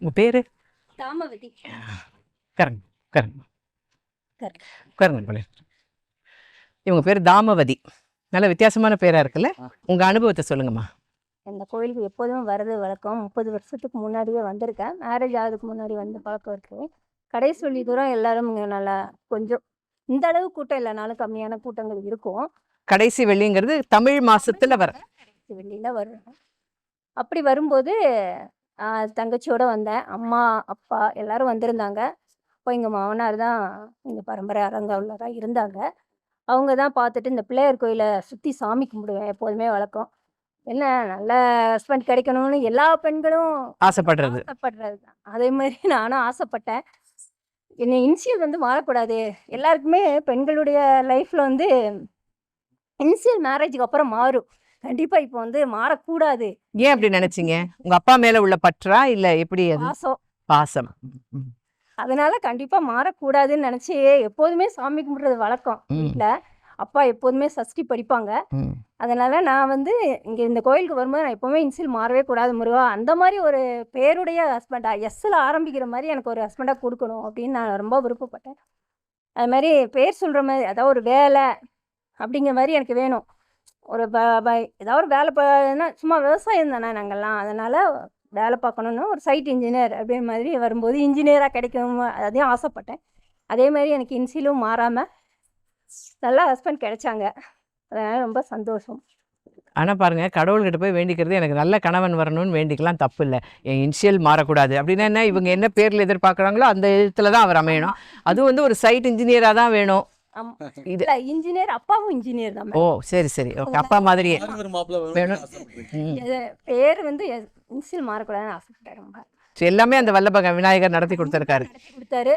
உங்கள் பேர்? தாமவதி. கரங்க கரங்க. உட்காருங்க போல இவங்க பேர் தாமவதி. நல்ல வித்தியாசமான பேரா இருக்குல்ல? உங்க அனுபவத்தை சொல்லுங்கம்மா. இந்த கோயிலுக்கு எப்போதுமே வரது வழக்கம். முப்பது வருஷத்துக்கு முன்னாடியே வந்திருக்கேன். மேரேஜ் ஆகிறதுக்கு முன்னாடி வந்து பழக்கம் இருக்கு கடை சொல்லி தூரம் எல்லாரும் இங்கே நல்லா கொஞ்சம் இந்த அளவு கூட்டம் இல்லைனாலும் கம்மியான கூட்டங்கள் இருக்கும். கடைசி வெள்ளிங்கிறது தமிழ் மாசத்துல வர. வெளியில் வரும். அப்படி வரும்போது தங்கச்சியோட வந்தேன். அம்மா அப்பா எல்லாரும் வந்திருந்தாங்க. அப்போ எங்கள் மாமனார் தான் எங்கள் பரம்பரை அரங்காவலராக இருந்தாங்க. அவங்க தான் பார்த்துட்டு இந்த பிள்ளையார் கோயிலை சுற்றி சாமி கும்பிடுவேன் எப்போதுமே வழக்கம். என்ன நல்ல ஹஸ்பண்ட் கிடைக்கணும்னு எல்லா பெண்களும் ஆசைப்படுறது. ஆசைப்படுறது தான். அதே மாதிரி நானும் ஆசைப்பட்டேன். என்னை இனிஷியல் வந்து மாறக்கூடாது. எல்லாருக்குமே பெண்களுடைய லைஃப்ல வந்து இனிஷியல் மேரேஜுக்கு அப்புறம் மாறும். கண்டிப்பா இப்போ வந்து மாறக்கூடாது. ஏன் அப்படி நினைச்சீங்க? உங்க அப்பா மேல உள்ள பற்றா இல்ல எப்படி அது? பாசம். பாசம். ம், அதனால கண்டிப்பா மாறக்கூடாதுன்னு நினைச்சு எப்போதுமே சாமி கும்பிடுறது வழக்கம் ம், அப்பா எப்போதுமே சஷ்டி படிப்பாங்க. ம். அதனால நான் வந்து இங்க இந்த கோயிலுக்கு வரும்போது நான் எப்பவுமே இன்சில் மாறவே கூடாது முருகா. அந்த மாதிரி ஒரு பேருடைய ஹஸ்பண்டா எஸ்ல ஆரம்பிக்கிற மாதிரி எனக்கு ஒரு ஹஸ்பண்டா கொடுக்கணும் அப்படின்னு நான் ரொம்ப விருப்பப்பட்டேன். அது மாதிரி பேர் சொல்ற மாதிரி அதாவது ஒரு வேலை அப்படிங்கிற மாதிரி எனக்கு வேணும். ஒரு ப ஏதாவது ஒரு வேலை பா சும்மா விவசாயம் தானே நாங்கள்லாம் அதனால வேலை பார்க்கணுன்னு ஒரு சைட் இன்ஜினியர் அப்படின்ற மாதிரி வரும்போது இன்ஜினியராக கிடைக்கும் அதையும் ஆசைப்பட்டேன். அதே மாதிரி எனக்கு இன்சிலும் மாறாமல் நல்ல ஹஸ்பண்ட் கிடைச்சாங்க. அதனால ரொம்ப சந்தோஷம். ஆனா பாருங்க கடவுள்கிட்ட போய் வேண்டிக்கிறது எனக்கு நல்ல கணவன் வரணும்னு வேண்டிக்கலாம் தப்பு இல்லை என் இனிஷியல் மாறக்கூடாது. அப்படின்னா என்ன? இவங்க என்ன பேர்ல எதிர்பார்க்குறாங்களோ அந்த இடத்துல தான் அவர் அமையணும். அதுவும் வந்து ஒரு சைட் இன்ஜினியரா தான் வேணும். இது இன்ஜினியர் அப்பாவும் இன்ஜினியர் தான் ஓ சரி சரி. ஓகே அப்பா மாதிரியே. பேர் வந்து இன்சில் மாறக்கூடாதுன்னு ஆசைப்பட்டேன் ரொம்ப. எல்லாமே அந்த வல்லபக விநாயகர் நடத்தி கொடுத்துருக்காரு. நடத்தி கொடுத்தாரு.